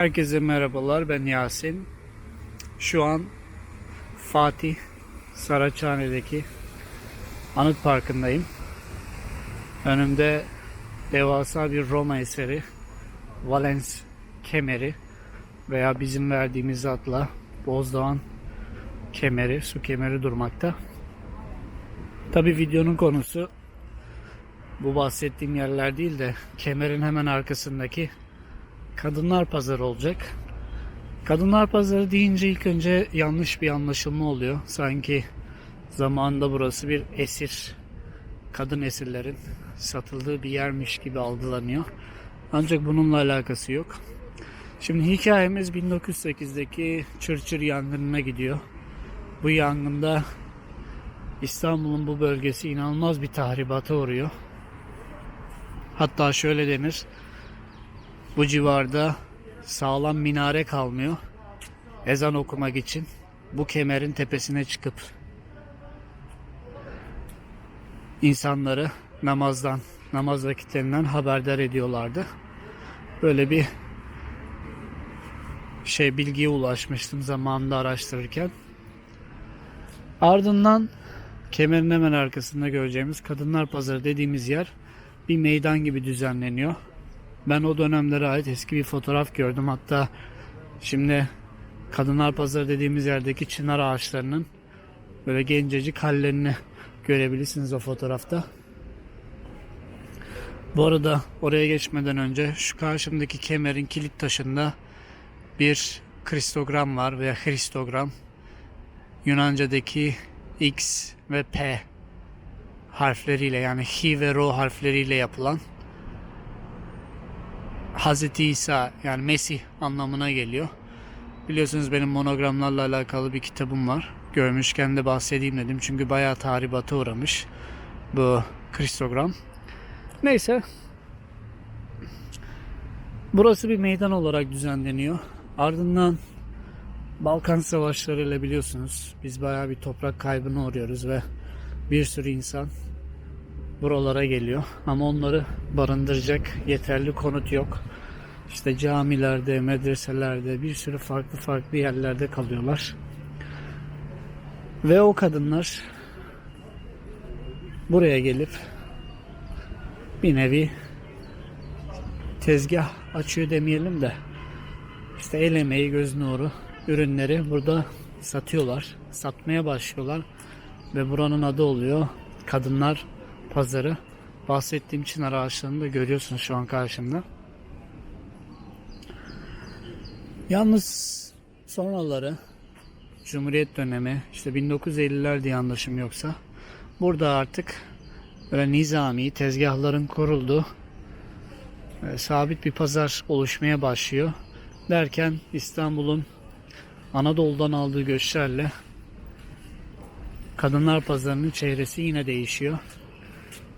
Herkese merhabalar ben Yasin. Şu an Fatih Saraçhane'deki Anıt Parkı'ndayım. Önümde devasa bir Roma eseri Valens kemeri veya bizim verdiğimiz adla Bozdoğan kemeri, su kemeri durmakta. Tabi videonun konusu bu bahsettiğim yerler değil de kemerin hemen arkasındaki Kadınlar Pazarı olacak. Kadınlar Pazarı deyince ilk önce yanlış bir anlaşılma oluyor. Sanki zamanında burası bir esir, kadın esirlerin satıldığı bir yermiş gibi algılanıyor. Ancak bununla alakası yok. Şimdi hikayemiz 1908'deki Çırçır yangınına gidiyor. Bu yangında İstanbul'un bu bölgesi inanılmaz bir tahribata uğruyor. Hatta şöyle denir. Bu civarda sağlam minare kalmıyor. Ezan okumak için bu kemerin tepesine çıkıp insanları namazdan, namaz vakitlerinden haberdar ediyorlardı. Böyle bir şey bilgiye ulaşmıştım zamanında araştırırken. Ardından kemerin hemen arkasında göreceğimiz Kadınlar Pazarı dediğimiz yer bir meydan gibi düzenleniyor. Ben o dönemlere ait eski bir fotoğraf gördüm. Hatta şimdi Kadınlar Pazarı dediğimiz yerdeki çınar ağaçlarının böyle gencecik hallerini görebilirsiniz o fotoğrafta. Bu arada oraya geçmeden önce şu karşımdaki kemerin kilit taşında bir kristogram var veya hristogram. Yunanca'daki X ve P harfleriyle yani Hi ve Ro harfleriyle yapılan Hazreti İsa yani Mesih anlamına geliyor. Biliyorsunuz benim monogramlarla alakalı bir kitabım var. Görmüşken de bahsedeyim dedim. Çünkü bayağı tahribata uğramış bu kristogram. Neyse. Burası bir meydan olarak düzenleniyor. Ardından Balkan Savaşları biliyorsunuz biz bayağı bir toprak kaybına uğruyoruz ve bir sürü insan buralara geliyor. Ama onları barındıracak yeterli konut yok. İşte camilerde, medreselerde, bir sürü farklı farklı yerlerde kalıyorlar. Ve o kadınlar buraya gelip bir nevi tezgah açıyor demeyelim de işte el emeği, göz nuru ürünleri burada satıyorlar. Satmaya başlıyorlar. Ve buranın adı oluyor Kadınlar Pazarı. Bahsettiğim çınar ağaçlarını da görüyorsunuz şu an karşımda. Yalnız sonraları Cumhuriyet dönemi işte 1950'ler diye anlaşım yoksa burada artık böyle nizami tezgahların kurulduğu e, sabit bir pazar oluşmaya başlıyor. Derken İstanbul'un Anadolu'dan aldığı göçlerle Kadınlar Pazarı'nın çehresi yine değişiyor.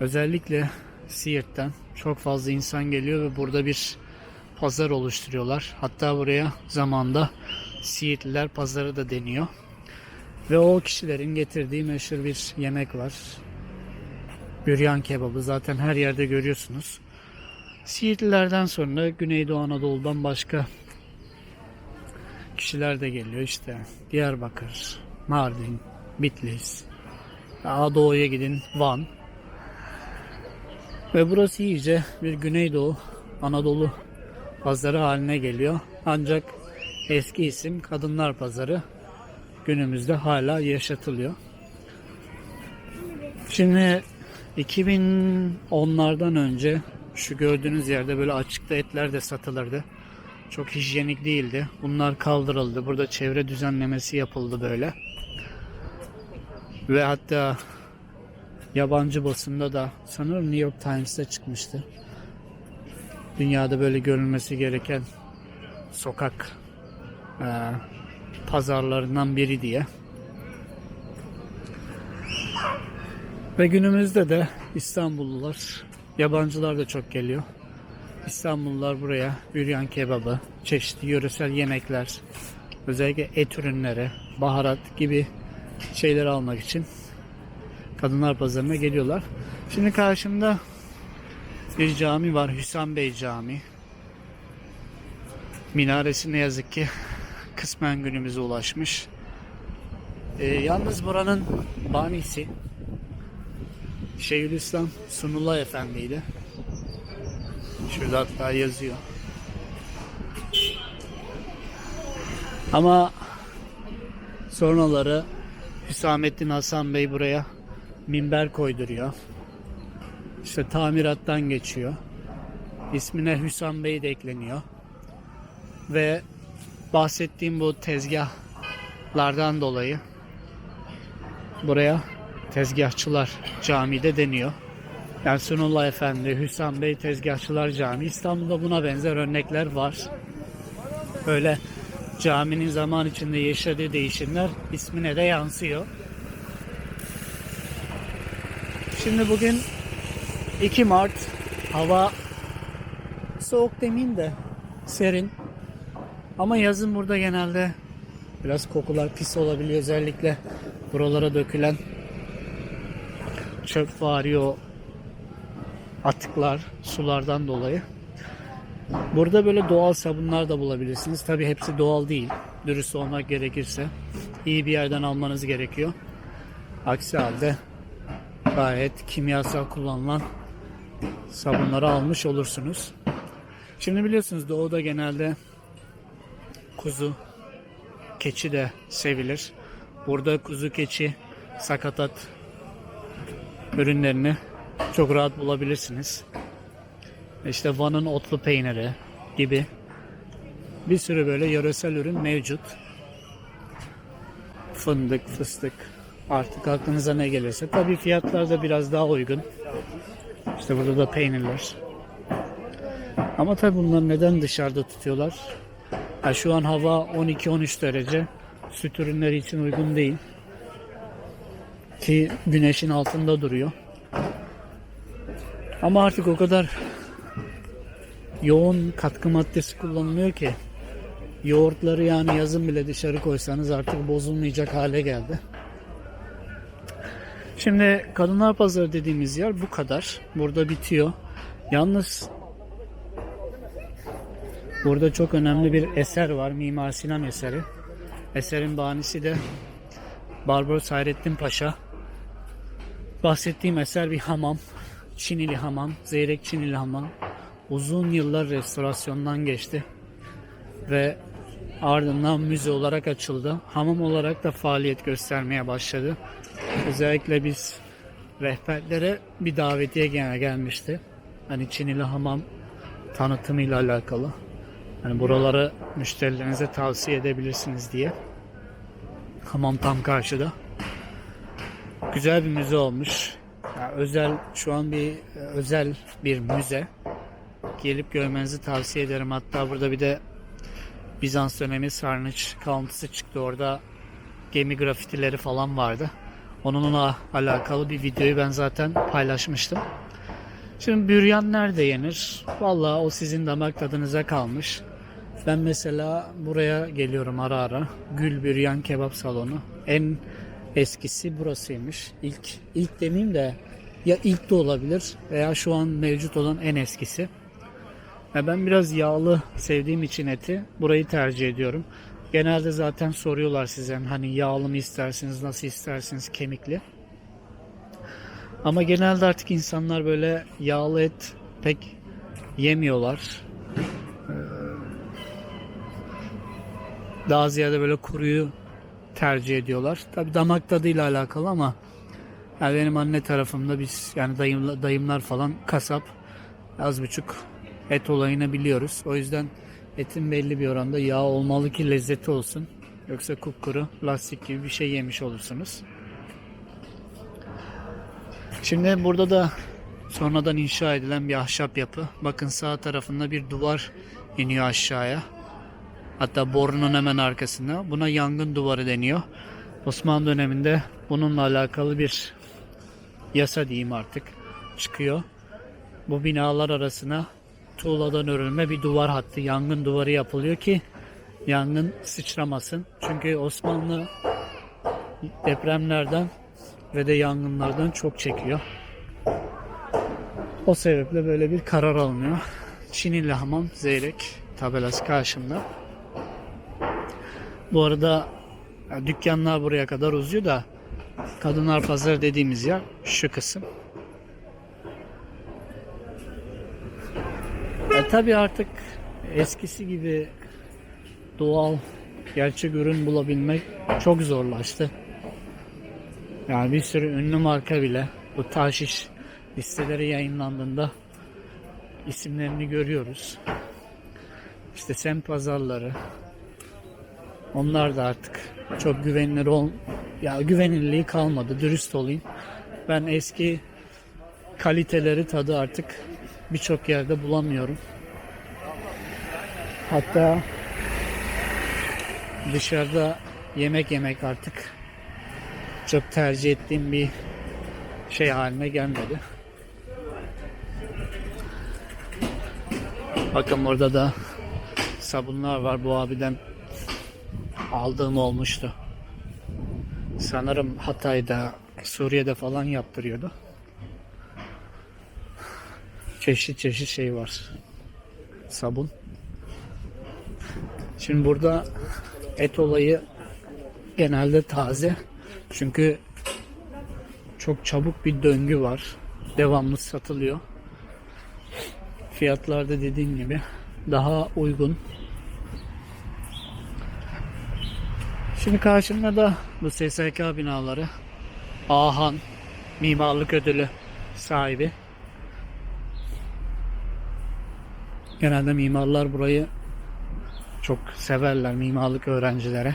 Özellikle Siirt'ten çok fazla insan geliyor ve burada bir pazar oluşturuyorlar. Hatta buraya zamanda Siirtliler pazarı da deniyor. Ve o kişilerin getirdiği meşhur bir yemek var. Büryan kebabı zaten her yerde görüyorsunuz. Siirtlilerden sonra Güneydoğu Anadolu'dan başka kişiler de geliyor işte. Diyarbakır, Mardin, Bitlis. Daha doğuya gidin Van. Ve burası iyice bir Güneydoğu Anadolu pazarı haline geliyor. Ancak eski isim Kadınlar Pazarı günümüzde hala yaşatılıyor. Şimdi 2010'lardan önce şu gördüğünüz yerde böyle açıkta etler de satılırdı. Çok hijyenik değildi. Bunlar kaldırıldı. Burada çevre düzenlemesi yapıldı böyle. Ve hatta yabancı basında da sanırım New York Times'ta çıkmıştı. Dünyada böyle görülmesi gereken sokak e, pazarlarından biri diye. Ve günümüzde de İstanbullular, yabancılar da çok geliyor. İstanbullular buraya büryan kebabı, çeşitli yöresel yemekler, özellikle et ürünleri, baharat gibi şeyler almak için Kadınlar Pazarı'na geliyorlar. Şimdi karşımda bir cami var. Hüsam Bey Camii. Minaresi ne yazık ki kısmen günümüze ulaşmış. Ee, yalnız buranın banisi Şeyhülislam Sunullah Efendi'ydi. Şurada hatta yazıyor. Ama sonraları Hüsamettin Hasan Bey buraya minber koyduruyor. İşte tamirattan geçiyor. İsmine Hüsam Bey de ekleniyor. Ve bahsettiğim bu tezgahlardan dolayı buraya tezgahçılar camii de deniyor. Yani Sunullah Efendi, Hüsam Bey Tezgahçılar Camii. İstanbul'da buna benzer örnekler var. Böyle caminin zaman içinde yaşadığı değişimler ismine de yansıyor. Şimdi bugün 2 Mart hava soğuk demeyeyim de serin. Ama yazın burada genelde biraz kokular pis olabiliyor özellikle buralara dökülen çöp vari o atıklar sulardan dolayı. Burada böyle doğal sabunlar da bulabilirsiniz. Tabi hepsi doğal değil. Dürüst olmak gerekirse iyi bir yerden almanız gerekiyor. Aksi halde gayet kimyasal kullanılan sabunları almış olursunuz. Şimdi biliyorsunuz doğuda genelde kuzu, keçi de sevilir. Burada kuzu, keçi, sakatat ürünlerini çok rahat bulabilirsiniz. İşte Van'ın otlu peyniri gibi bir sürü böyle yöresel ürün mevcut. Fındık, fıstık artık aklınıza ne gelirse. Tabii fiyatlar da biraz daha uygun. İşte burada da peynirler. Ama tabii bunları neden dışarıda tutuyorlar? Ha, şu an hava 12-13 derece. Süt ürünleri için uygun değil. Ki güneşin altında duruyor. Ama artık o kadar yoğun katkı maddesi kullanılıyor ki yoğurtları yani yazın bile dışarı koysanız artık bozulmayacak hale geldi. Şimdi Kadınlar Pazarı dediğimiz yer bu kadar. Burada bitiyor. Yalnız burada çok önemli bir eser var. Mimar Sinan eseri. Eserin banisi de Barbaros Hayrettin Paşa. Bahsettiğim eser bir hamam. Çinili hamam, Zeyrek Çinili hamam. Uzun yıllar restorasyondan geçti. Ve ardından müze olarak açıldı. Hamam olarak da faaliyet göstermeye başladı. Özellikle biz rehberlere bir davetiye gene gelmişti. Hani Çinili hamam tanıtımıyla alakalı. Hani buraları müşterilerinize tavsiye edebilirsiniz diye. Hamam tam karşıda. Güzel bir müze olmuş. Yani özel şu an bir özel bir müze. Gelip görmenizi tavsiye ederim. Hatta burada bir de Bizans dönemi sarnıç kalıntısı çıktı. Orada gemi grafitileri falan vardı. Onunla alakalı bir videoyu ben zaten paylaşmıştım. Şimdi büryan nerede yenir? Vallahi o sizin damak tadınıza kalmış. Ben mesela buraya geliyorum ara ara. Gül Büryan Kebap Salonu. En eskisi burasıymış. İlk ilk demeyeyim de ya ilk de olabilir veya şu an mevcut olan en eskisi. Ben biraz yağlı sevdiğim için eti burayı tercih ediyorum. Genelde zaten soruyorlar size hani yağlı mı istersiniz, nasıl istersiniz, kemikli. Ama genelde artık insanlar böyle yağlı et pek yemiyorlar. Ee, Daha ziyade böyle kuruyu tercih ediyorlar. Tabi damak tadıyla alakalı ama yani benim anne tarafımda biz yani dayım, dayımlar falan kasap az buçuk et olayını biliyoruz. O yüzden etin belli bir oranda yağ olmalı ki lezzeti olsun. Yoksa kupkuru lastik gibi bir şey yemiş olursunuz. Şimdi burada da sonradan inşa edilen bir ahşap yapı. Bakın sağ tarafında bir duvar iniyor aşağıya. Hatta borunun hemen arkasında. Buna yangın duvarı deniyor. Osmanlı döneminde bununla alakalı bir yasa diyeyim artık çıkıyor. Bu binalar arasına tuğladan örülme bir duvar hattı, yangın duvarı yapılıyor ki yangın sıçramasın. Çünkü Osmanlı depremlerden ve de yangınlardan çok çekiyor. O sebeple böyle bir karar alınıyor. Çinili hamam, Zeyrek tabelası karşımda. Bu arada ya, dükkanlar buraya kadar uzuyor da Kadınlar Pazarı dediğimiz yer şu kısım. E tabi artık eskisi gibi doğal gerçek ürün bulabilmek çok zorlaştı. Yani bir sürü ünlü marka bile bu taşiş listeleri yayınlandığında isimlerini görüyoruz. İşte semt pazarları onlar da artık çok güvenilir ol ya güvenilirliği kalmadı dürüst olayım. Ben eski kaliteleri tadı artık birçok yerde bulamıyorum. Hatta dışarıda yemek yemek artık çok tercih ettiğim bir şey haline gelmedi. Bakın burada da sabunlar var. Bu abiden aldığım olmuştu. Sanırım Hatay'da, Suriye'de falan yaptırıyordu. Çeşit çeşit şey var. Sabun. Şimdi burada et olayı genelde taze. Çünkü çok çabuk bir döngü var. Devamlı satılıyor. Fiyatlar da dediğim gibi daha uygun. Şimdi karşımda da bu SSK binaları. Ahan mimarlık ödülü sahibi. Genelde mimarlar burayı çok severler mimarlık öğrencilere.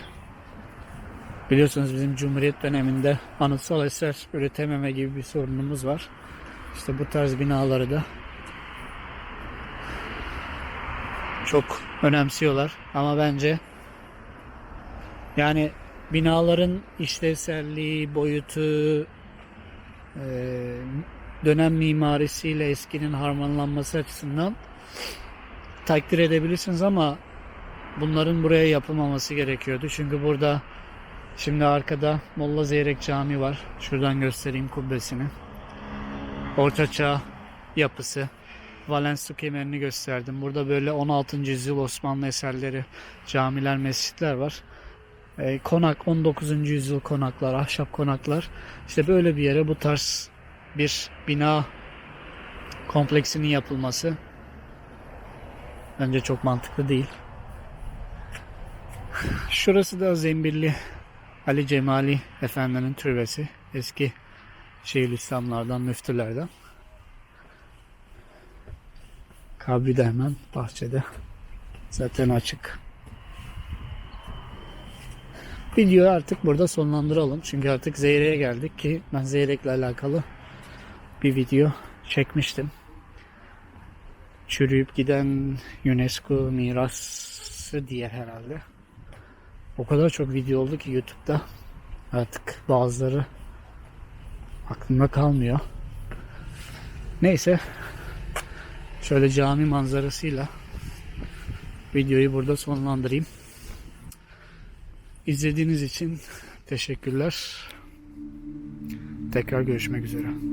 Biliyorsunuz bizim Cumhuriyet döneminde anıtsal eser üretememe gibi bir sorunumuz var. İşte bu tarz binaları da çok önemsiyorlar. Ama bence yani binaların işlevselliği, boyutu, e, dönem mimarisiyle eskinin harmanlanması açısından takdir edebilirsiniz ama bunların buraya yapılmaması gerekiyordu. Çünkü burada şimdi arkada Molla Zeyrek Camii var. Şuradan göstereyim kubbesini. Ortaçağ yapısı. Valens su kemerini gösterdim. Burada böyle 16. yüzyıl Osmanlı eserleri, camiler, mescitler var. E, konak 19. yüzyıl konaklar, ahşap konaklar. İşte böyle bir yere bu tarz bir bina kompleksinin yapılması bence çok mantıklı değil. Şurası da Zembilli Ali Cemali Efendi'nin türbesi. Eski Şeyhülislamlardan, müftülerden. Kabri de hemen bahçede. Zaten açık. Videoyu artık burada sonlandıralım. Çünkü artık Zeyrek'e geldik ki ben Zeyrek'le alakalı bir video çekmiştim. Çürüyüp giden UNESCO mirası diye herhalde. O kadar çok video oldu ki YouTube'da artık bazıları aklımda kalmıyor. Neyse şöyle cami manzarasıyla videoyu burada sonlandırayım. İzlediğiniz için teşekkürler. Tekrar görüşmek üzere.